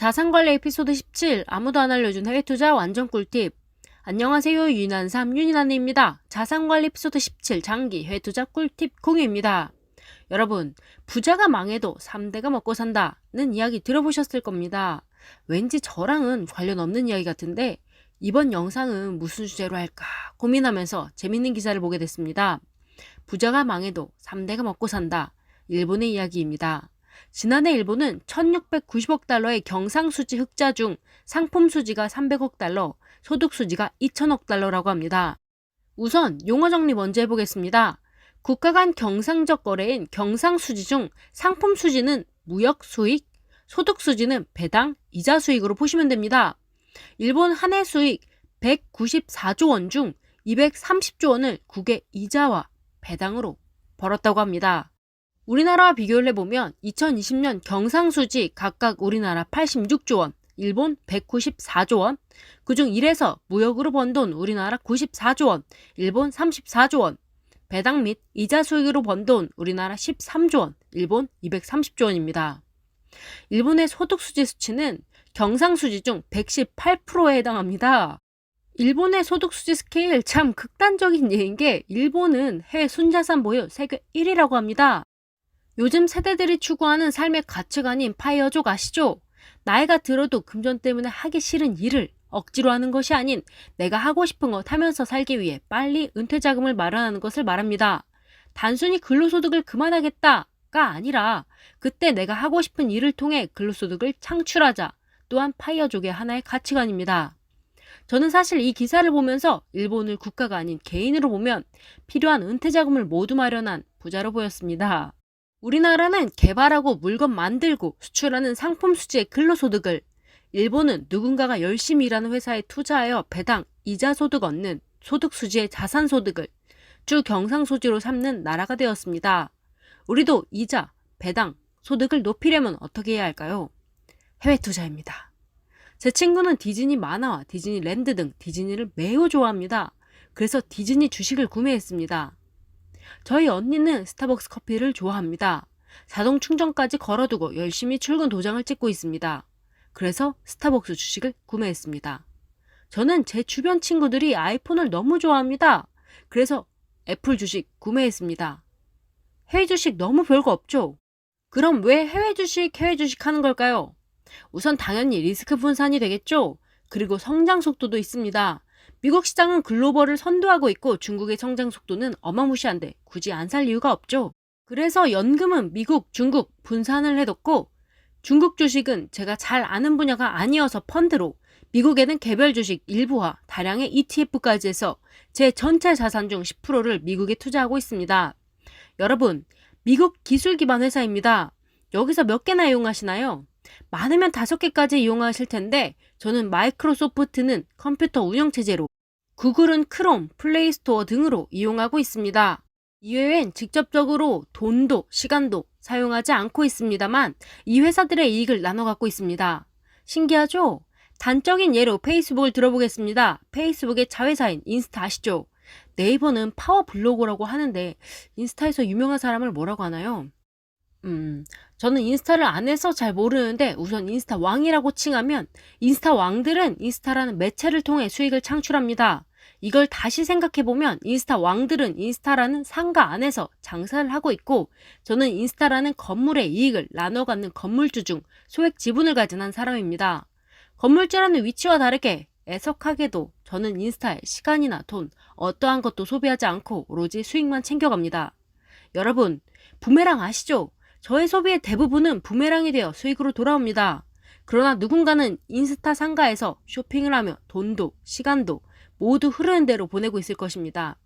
자산관리 에피소드 17 아무도 안 알려준 해외투자 완전 꿀팁 안녕하세요 유난삼 윤이나입니다 자산관리 에피소드 17 장기 해외투자 꿀팁 공유입니다. 여러분 부자가 망해도 3대가 먹고 산다는 이야기 들어보셨을 겁니다. 왠지 저랑은 관련 없는 이야기 같은데 이번 영상은 무슨 주제로 할까 고민하면서 재밌는 기사를 보게 됐습니다. 부자가 망해도 3대가 먹고 산다. 일본의 이야기입니다. 지난해 일본은 1690억 달러의 경상수지 흑자 중 상품 수지가 300억 달러, 소득 수지가 2000억 달러라고 합니다. 우선 용어 정리 먼저 해보겠습니다. 국가 간 경상적 거래인 경상수지 중 상품 수지는 무역 수익, 소득 수지는 배당, 이자 수익으로 보시면 됩니다. 일본 한 해 수익 194조 원 중 230조 원을 국외 이자와 배당으로 벌었다고 합니다. 우리나라와 비교를 해보면 2020년 경상수지 각각 우리나라 86조 원, 일본 194조 원, 그중 1에서 무역으로 번 돈 우리나라 94조 원, 일본 34조 원, 배당 및 이자 수익으로 번 돈 우리나라 13조 원, 일본 230조 원입니다. 일본의 소득수지 수치는 경상수지 중 118%에 해당합니다. 일본의 소득수지 스케일 참 극단적인 예인 게 일본은 해외 순자산 보유 세계 1위라고 합니다. 요즘 세대들이 추구하는 삶의 가치관인 파이어족 아시죠? 나이가 들어도 금전 때문에 하기 싫은 일을 억지로 하는 것이 아닌 내가 하고 싶은 것 하면서 살기 위해 빨리 은퇴 자금을 마련하는 것을 말합니다. 단순히 근로소득을 그만하겠다가 아니라 그때 내가 하고 싶은 일을 통해 근로소득을 창출하자 또한 파이어족의 하나의 가치관입니다. 저는 사실 이 기사를 보면서 일본을 국가가 아닌 개인으로 보면 필요한 은퇴 자금을 모두 마련한 부자로 보였습니다. 우리나라는 개발하고 물건 만들고 수출하는 상품 수지의 근로소득을 일본은 누군가가 열심히 일하는 회사에 투자하여 배당, 이자 소득 얻는 소득 수지의 자산 소득을 주 경상 소지로 삼는 나라가 되었습니다. 우리도 이자, 배당, 소득을 높이려면 어떻게 해야 할까요? 해외 투자입니다. 제 친구는 디즈니 만화와 디즈니 랜드 등 디즈니를 매우 좋아합니다. 그래서 디즈니 주식을 구매했습니다. 저희 언니는 스타벅스 커피를 좋아합니다. 자동 충전까지 걸어두고 열심히 출근 도장을 찍고 있습니다. 그래서 스타벅스 주식을 구매했습니다. 저는 제 주변 친구들이 아이폰을 너무 좋아합니다. 그래서 애플 주식 구매했습니다. 해외 주식 너무 별거 없죠? 그럼 왜 해외 주식, 해외 주식 하는 걸까요? 우선 당연히 리스크 분산이 되겠죠? 그리고 성장 속도도 있습니다. 미국 시장은 글로벌을 선도하고 있고 중국의 성장 속도는 어마무시한데 굳이 안 살 이유가 없죠. 그래서 연금은 미국, 중국 분산을 해뒀고 중국 주식은 제가 잘 아는 분야가 아니어서 펀드로 미국에는 개별 주식 일부와 다량의 ETF까지 해서 제 전체 자산 중 10%를 미국에 투자하고 있습니다. 여러분, 미국 기술 기반 회사입니다. 여기서 몇 개나 이용하시나요? 많으면 다섯 개까지 이용하실 텐데 저는 마이크로소프트는 컴퓨터 운영체제로 구글은 크롬, 플레이스토어 등으로 이용하고 있습니다. 이외엔 직접적으로 돈도 시간도 사용하지 않고 있습니다만 이 회사들의 이익을 나눠 갖고 있습니다. 신기하죠? 단적인 예로 페이스북을 들어보겠습니다. 페이스북의 자회사인 인스타 아시죠? 네이버는 파워 블로거라고 하는데 인스타에서 유명한 사람을 뭐라고 하나요? 음, 저는 인스타를 안 해서 잘 모르는데 우선 인스타 왕이라고 칭하면 인스타 왕들은 인스타라는 매체를 통해 수익을 창출합니다. 이걸 다시 생각해보면 인스타 왕들은 인스타라는 상가 안에서 장사를 하고 있고 저는 인스타라는 건물의 이익을 나눠 갖는 건물주 중 소액 지분을 가진 한 사람입니다. 건물주라는 위치와 다르게 애석하게도 저는 인스타에 시간이나 돈, 어떠한 것도 소비하지 않고 오로지 수익만 챙겨갑니다. 여러분, 부메랑 아시죠? 저의 소비의 대부분은 부메랑이 되어 수익으로 돌아옵니다. 그러나 누군가는 인스타 상가에서 쇼핑을 하며 돈도 시간도 모두 흐르는 대로 보내고 있을 것입니다.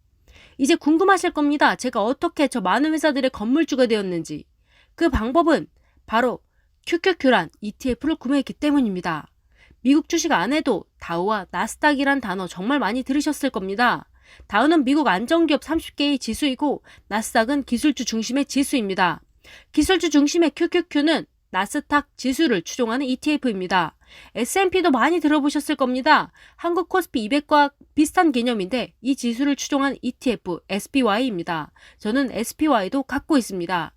이제 궁금하실 겁니다. 제가 어떻게 저 많은 회사들의 건물주가 되었는지. 그 방법은 바로 QQQ란 ETF를 구매했기 때문입니다. 미국 주식 안 해도 다우와 나스닥이란 단어 정말 많이 들으셨을 겁니다. 다우는 미국 안정기업 30개의 지수이고 나스닥은 기술주 중심의 지수입니다. 기술주 중심의 QQQ는 나스닥 지수를 추종하는 ETF입니다. S&P도 많이 들어보셨을 겁니다. 한국 코스피 200과 비슷한 개념인데 이 지수를 추종한 ETF SPY입니다. 저는 SPY도 갖고 있습니다.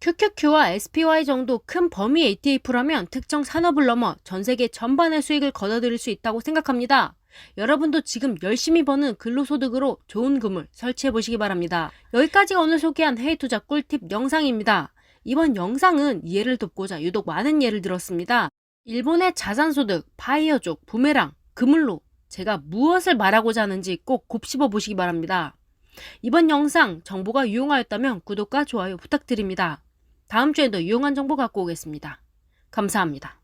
QQQ와 SPY 정도 큰 범위 ETF라면 특정 산업을 넘어 전 세계 전반의 수익을 거둬들일 수 있다고 생각합니다. 여러분도 지금 열심히 버는 근로소득으로 좋은 금을 설치해 보시기 바랍니다. 여기까지가 오늘 소개한 해외 투자 꿀팁 영상입니다. 이번 영상은 이해를 돕고자 유독 많은 예를 들었습니다. 일본의 자산소득, 바이어족, 부메랑, 그물로 제가 무엇을 말하고자 하는지 꼭 곱씹어 보시기 바랍니다. 이번 영상 정보가 유용하였다면 구독과 좋아요 부탁드립니다. 다음 주에도 유용한 정보 갖고 오겠습니다. 감사합니다.